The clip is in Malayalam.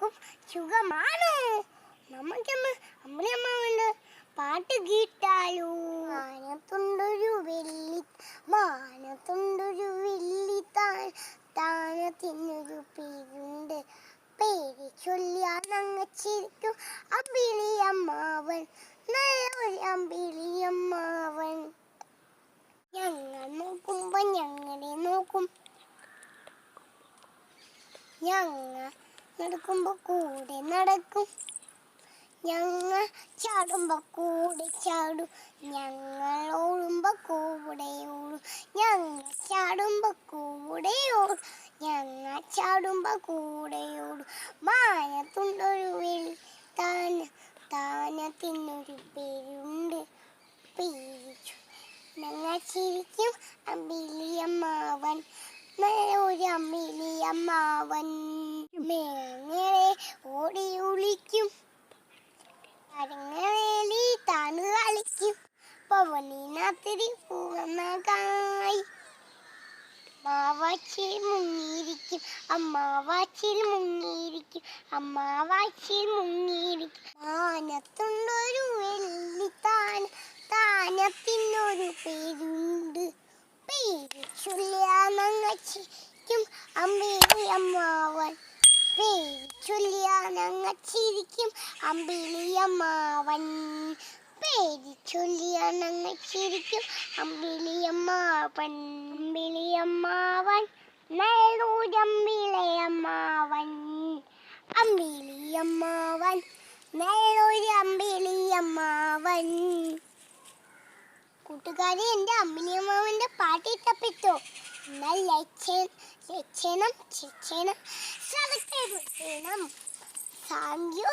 എല്ലാവർക്കും സുഖമാണോ. നമുക്കൊന്ന് അമ്മയമ്മാവന്റെ പാട്ട് കേട്ടാലോ. മാനത്തുണ്ടൊരു വെള്ളി മാനത്തുണ്ടൊരു വെള്ളി താൻ താനത്തിനൊരു പേരുണ്ട്. പേര് ചൊല്ലിയാൽ അങ്ങ് ചിരിക്കും അമ്പിളിയമ്മാവൻ നല്ലൊരു അമ്പിളിയമ്മാവൻ. ഞങ്ങൾ നോക്കുമ്പോ ഞങ്ങളെ നോക്കും. ഞങ്ങൾ നടക്കുമ്പോ കൂടെ നടക്കും. ഞങ്ങൾ ചാടുമ്പോ കൂടെ ചാടും. ഞങ്ങൾ ഓടുമ്പോ കൂടെ ഓടും. ഞങ്ങൾ ചാടുമ്പോ കൂടെ ഓടും. ഞങ്ങൾ ചാടുമ്പോ കൂടെ ഓടും. മാനത്തുണ്ടൊരു വെളി താന താനത്തിനൊരു പേരുണ്ട്. പേരിച്ചു. ഞങ്ങൾ ചിരിക്കും അമ്പിലിയമ്മാവൻ ഒരു അമ്മിലിയമ്മാവൻ മേങ്ങളെ പവനിനത്തിരി പൂർണകായി മാവാച്ചിൽ മുങ്ങിയിരിക്കും. അമ്മാവാച്ചിൽ മുങ്ങിയിരിക്കും. അമ്മാവാച്ചിൽ മുങ്ങിയിരിക്കും. ആനത്തുണ്ടൊരു വെള്ളി താന താനത്തിനൊരു പേരുണ്ട്. പേര് ചൊല്ലിയാണങ്ങച്ചിരിക്കും അമ്പേലി അമ്മാവൻ. പേര് ചൊല്ലിയാണങ്ങച്ചിരിക്കും അമ്പേലി അമ്മാവൻ. പേര് ചൊല്ലിയാണങ്ങച്ചിരിക്കും അമ്പേലി അമ്മാവൻ അമ്പിളിയമ്മാവൻ നെല്ലൂരമ്പിളിയമ്മാവൻ അമ്പിളിയമ്മാവൻ നല്ലൊരു അമ്പിളി അമ്മാവൻ കൂട്ടുകാരി എന്റെ അമ്പിളിയമ്മാവന്റെ പാട്ട് ഇഷ്ടപ്പെട്ടോ എന്നാൽ ലക്ഷണം ചിച്ചണം സബ്സ്ക്രൈബ് ചെയ്യണം താങ്ക് യു